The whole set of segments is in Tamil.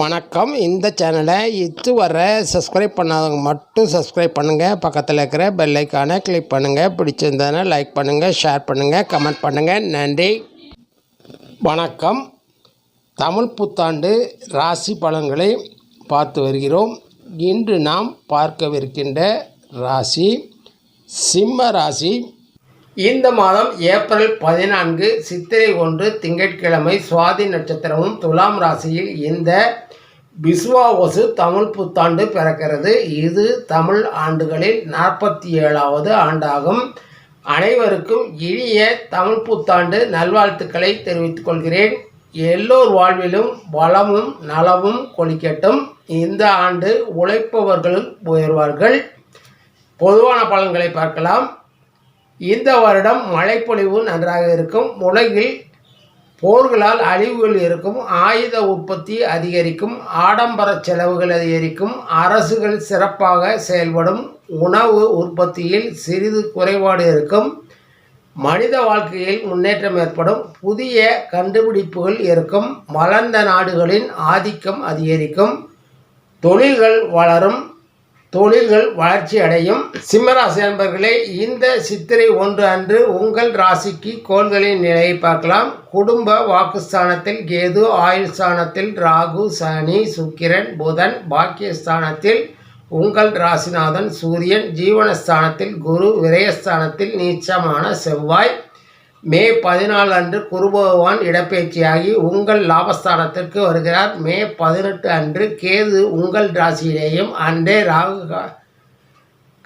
வணக்கம். இந்த சேனலை இதுவரை சப்ஸ்கிரைப் பண்ணாதவங்க மட்டும் சப்ஸ்கிரைப் பண்ணுங்கள் பக்கத்தில் இருக்கிற பெல் ஐக்கானை கிளிக் பண்ணுங்கள் பிடிச்சிருந்ததுன்னா லைக் பண்ணுங்கள் ஷேர் பண்ணுங்கள் கமெண்ட் பண்ணுங்கள் நன்றி. வணக்கம். தமிழ் புத்தாண்டு ராசி பலன்களை பார்த்து வருகிறோம். இன்று நாம் பார்க்கவிருக்கின்ற ராசி சிம்ம ராசி இந்த மாதம் ஏப்ரல் பதினான்கு சித்திரை ஒன்று திங்கட்கிழமை சுவாதி நட்சத்திரமும் துலாம் ராசியில் இந்த பிஸ்வாவசு தமிழ் புத்தாண்டு பிறக்கிறது. இது தமிழ் ஆண்டுகளில் நாற்பத்தி ஏழாவது ஆண்டாகும். அனைவருக்கும் இனிய தமிழ் புத்தாண்டு நல்வாழ்த்துக்களை தெரிவித்துக் கொள்கிறேன். எல்லோர் வாழ்விலும் வளமும் நலமும் கொளிக்கட்டும். இந்த ஆண்டு உழைப்பவர்களும் உயர்வார்கள். பொதுவான பலன்களை பார்க்கலாம். இந்த வருடம் மழைப்பொழிவு நன்றாக இருக்கும். உலகில் போர்களால் அழிவுகள் இருக்கும். ஆயுத உற்பத்தி அதிகரிக்கும். ஆடம்பர செலவுகள் அதிகரிக்கும். அரசுகள் சிறப்பாக செயல்படும். உணவு உற்பத்தியில் சிறிது குறைபாடு இருக்கும். மனித வாழ்க்கையில் முன்னேற்றம் ஏற்படும். புதிய கண்டுபிடிப்புகள் இருக்கும். வளர்ந்த நாடுகளின் ஆதிக்கம் அதிகரிக்கும். தொழில்கள் வளரும். தொழில்கள் வளர்ச்சி அடையும். சிம்மராசி நண்பர்களே இந்த சித்திரை ஒன்று அன்று உங்கள் ராசிக்கு கோள்களின் நிலையை பார்க்கலாம். குடும்ப வாக்குஸ்தானத்தில் கேது ஆயுள் ஸ்தானத்தில் ராகு சனி சுக்கிரன் புதன் பாக்கியஸ்தானத்தில் உங்கள் ராசிநாதன் சூரியன் ஜீவனஸ்தானத்தில் குரு விரயஸ்தானத்தில் நீச்சமான செவ்வாய். மே பதினாலு அன்று குரு பகவான் இடப்பெயர்ச்சியாகி உங்கள் லாபஸ்தானத்திற்கு வருகிறார். மே பதினெட்டு அன்று கேது உங்கள் ராசியிலேயும் அன்றே ராகு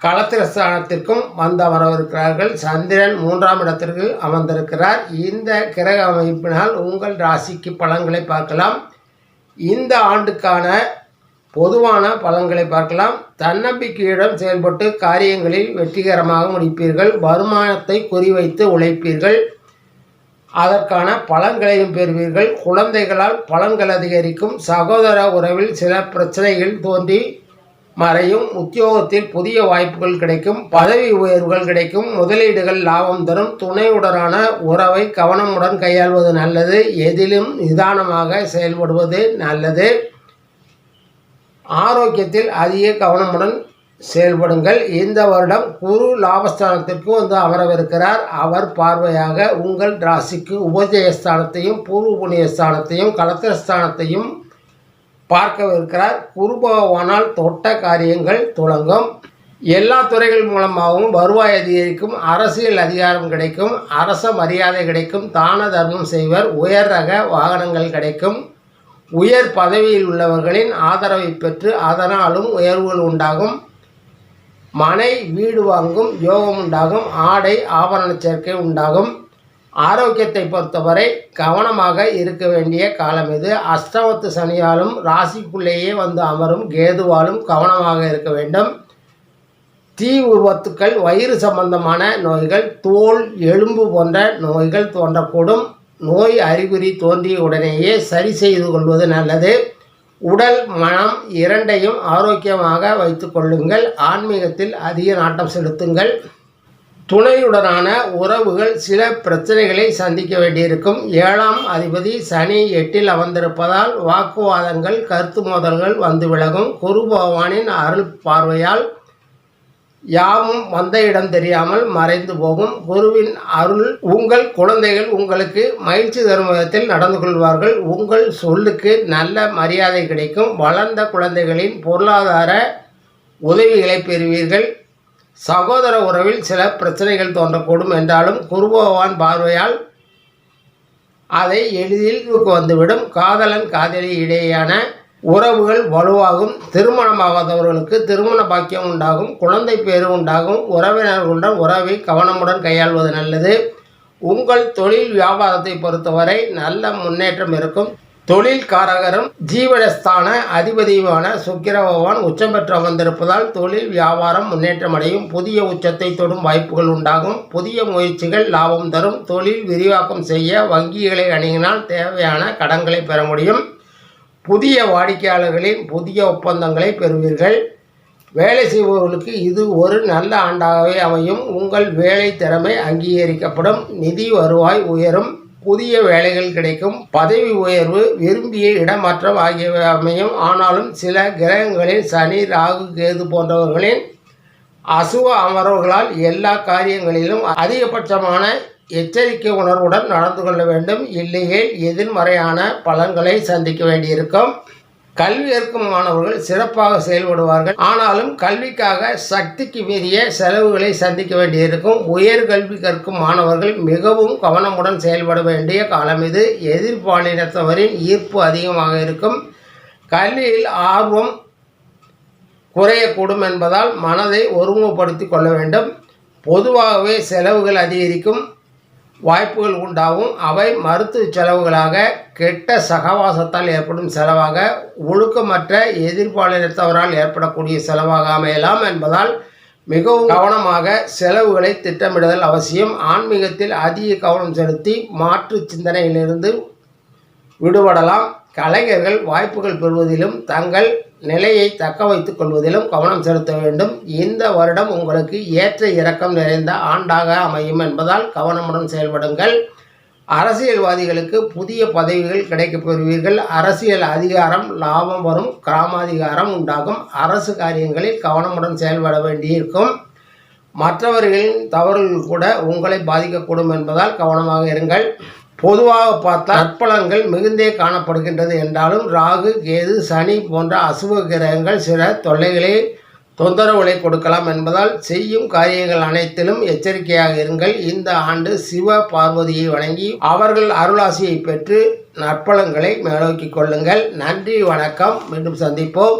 களத்திரஸ்தானத்திற்கும் வந்து அமரவிருக்கிறார்கள் சந்திரன் மூன்றாம் இடத்திற்கு அமர்ந்திருக்கிறார். இந்த கிரக அமைப்பினால் உங்கள் ராசிக்கு பலன்களை பார்க்கலாம். இந்த ஆண்டுக்கான பொதுவான பலன்களை பார்க்கலாம். தன்னம்பிக்கையுடன் செயல்பட்டு காரியங்களில் வெற்றிகரமாக முடிப்பீர்கள். வருமானத்தை குறிவைத்து உழைப்பீர்கள். அதற்கான பலன்களையும் பெறுவீர்கள். குழந்தைகளால் பலன்கள் அதிகரிக்கும். சகோதர உறவில் சில பிரச்சனைகள் தோன்றி மறையும். உத்தியோகத்தில் புதிய வாய்ப்புகள் கிடைக்கும். பதவி உயர்வுகள் கிடைக்கும். முதலீடுகள் லாபம் தரும். துணையுடனான உறவை கவனமுடன் கையாள்வது நல்லது. எதிலும் நிதானமாக செயல்படுவது நல்லது. ஆரோக்கியத்தில் அதிக கவனமுடன் செயல்படுங்கள். இந்த வருடம் குரு லாபஸ்தானத்திற்கு வந்து அமரவிருக்கிறார். அவர் பார்வையாக உங்கள் ராசிக்கு உபஜயஸ்தானத்தையும் பூர்வ புண்ணியஸ்தானத்தையும் கலத்திரஸ்தானத்தையும் பார்க்கவிருக்கிறார். குரு பகவானால் தொட்ட காரியங்கள் தொடங்கும் எல்லா துறைகள் மூலமாகவும் வருவாய் அதிகரிக்கும். அரசியல் அதிகாரம் கிடைக்கும். அரச மரியாதை கிடைக்கும். தான தர்மம் செய்வர். உயர் ரக வாகனங்கள் கிடைக்கும். உயர் பதவியில் உள்ளவர்களின் ஆதரவை பெற்று அதனாலும் உயர்வுகள் உண்டாகும். மனை வீடு வாங்கும் யோகம் உண்டாகும் ஆடை ஆபரண சேர்க்கை உண்டாகும். ஆரோக்கியத்தை பொறுத்தவரை கவனமாக இருக்க வேண்டிய காலம் இது. அஷ்டமத்து சனியாலும் ராசிக்குள்ளேயே வந்து அமரும் கேதுவாலும் கவனமாக இருக்க வேண்டும். தீ விபத்துக்கள் வயிறு சம்பந்தமான நோய்கள் தோல் எலும்பு போன்ற நோய்கள் தோன்றக்கூடும். நோய் அறிகுறி தோன்றிய உடனேயே சரி செய்து கொள்வது நல்லது. உடல் மனம் இரண்டையும் ஆரோக்கியமாக வைத்து கொள்ளுங்கள். ஆன்மீகத்தில் அதிக நாட்டம் செலுத்துங்கள். துணையுடனான உறவுகள் சில பிரச்சனைகளை சந்திக்க வேண்டியிருக்கும். ஏழாம் அதிபதி சனி எட்டில் அமர்ந்திருப்பதால் வாக்குவாதங்கள் கருத்து மோதல்கள் வந்து விலகும். குரு பகவானின் அருள் பார்வையால் யாவும் வந்த இடம் தெரியாமல் மறைந்து போகும். குருவின் அருள் உங்கள் குழந்தைகள் உங்களுக்கு மகிழ்ச்சி தரும் விதத்தில் நடந்து கொள்வார்கள். உங்கள் சொல்லுக்கு நல்ல மரியாதை கிடைக்கும். வளர்ந்த குழந்தைகளின் பொருளாதார உதவிகளை பெறுவீர்கள். சகோதர உறவில் சில பிரச்சனைகள் தோன்றக்கூடும் என்றாலும் குருபகவான் பார்வையால் அதை எளிதில் வந்துவிடும். காதலன் காதலி இடையேயான உறவுகள் வலுவாகும் திருமணமாகாதவர்களுக்கு திருமண பாக்கியம் உண்டாகும் குழந்தை பேரு உண்டாகும் உறவினர்களுடன் உறவை கவனமுடன் கையாள்வது நல்லது. உங்கள் தொழில் வியாபாரத்தை பொறுத்தவரை நல்ல முன்னேற்றம் இருக்கும். தொழில்காரகரும் ஜீவனஸ்தான அதிபதியுமான சுக்கிர பகவான் உச்சம் பெற்று அமர்ந்திருப்பதால் தொழில் வியாபாரம் முன்னேற்றம் அடையும். புதிய உச்சத்தை தொடும் வாய்ப்புகள் உண்டாகும். புதிய முயற்சிகள் லாபம் தரும். தொழில் விரிவாக்கம் செய்ய வங்கிகளை அணுகினால் தேவையான கடன்களை பெற முடியும். புதிய வாடிக்கையாளர்களின் புதிய ஒப்பந்தங்களை பெறுவீர்கள். வேலை செய்பவர்களுக்கு இது ஒரு நல்ல ஆண்டாகவே அமையும். உங்கள் வேலை திறமை அங்கீகரிக்கப்படும். நிதி வருவாய் உயரும். புதிய வேலைகள் கிடைக்கும். பதவி உயர்வு விரும்பிய இடமாற்றம் ஆகியவை அமையும். ஆனாலும் சில கிரகங்களில் சனி ராகு கேது போன்றவர்களின் அசுவ அமர்வுகளால் எல்லா காரியங்களிலும் அதிகபட்சமான எச்சரிக்கை உணர்வுடன் நடந்து கொள்ள வேண்டும். இல்லையே எதிர்மறையான பலன்களை சந்திக்க வேண்டியிருக்கும். கல்வி கற்கும் மாணவர்கள் சிறப்பாக செயல்படுவார்கள். ஆனாலும் கல்விக்காக சக்திக்கு மீறிய செலவுகளை சந்திக்க வேண்டியிருக்கும். உயர்கல்வி கற்கும் மாணவர்கள் மிகவும் கவனமுடன் செயல்பட வேண்டிய காலம் இது. எதிர்பாலினத்தவரின் ஈர்ப்பு அதிகமாக இருக்கும். கல்வியில் ஆர்வம் குறையக்கூடும் என்பதால் மனதை ஒருமுகப்படுத்தி கொள்ள வேண்டும். பொதுவாகவே செலவுகள் அதிகரிக்கும். வாய்ப்புகள் உண்டாகும். அவை மருத்துவ செலவுகளாக கெட்ட சகவாசத்தால் ஏற்படும் செலவாக ஒழுக்கமற்ற எதிர்பாலினத்தவரால் ஏற்படக்கூடிய செலவாக அமையலாம் என்பதால் மிகவும் கவனமாக செலவுகளை திட்டமிடுதல் அவசியம். ஆன்மீகத்தில் அதிக கவனம் செலுத்தி மாற்று சிந்தனையிலிருந்து விடுபடலாம். கலைஞர்கள் வாய்ப்புகள் பெறுவதிலும் தங்கள் நிலையை தக்க வைத்துக் கொள்வதிலும் கவனம் செலுத்த வேண்டும். இந்த வருடம் உங்களுக்கு ஏற்ற இறக்கம் நிறைந்த ஆண்டாக அமையும் என்பதால் கவனமுடன் செயல்படுங்கள். அரசியல்வாதிகளுக்கு புதிய பதவிகள் கிடைக்கப் பெறுவீர்கள். அரசியல் அதிகாரம் லாபம் வரும் கிராமாதிகாரம் உண்டாகும். அரசு காரியங்களில் கவனமுடன் செயல்பட வேண்டியிருக்கும். மற்றவர்களின் தவறுகள் கூட உங்களை பாதிக்கக்கூடும் என்பதால் கவனமாக இருங்கள். பொதுவாக பார்த்தா நற்பலன்கள் மிகுந்தே காணப்படுகின்றது. என்றாலும் ராகு கேது சனி போன்ற அசுப கிரகங்கள் சில தொல்லைகளை தொந்தரவுகளை கொடுக்கலாம் என்பதால் செய்யும் காரியங்கள் அனைத்திலும் எச்சரிக்கையாக இருங்கள். இந்த ஆண்டு சிவ பார்வதியை வணங்கி அவர்கள் அருளாசியை பெற்று நற்பலன்களை மேலோக்கிக் கொள்ளுங்கள். நன்றி வணக்கம். மீண்டும் சந்திப்போம்.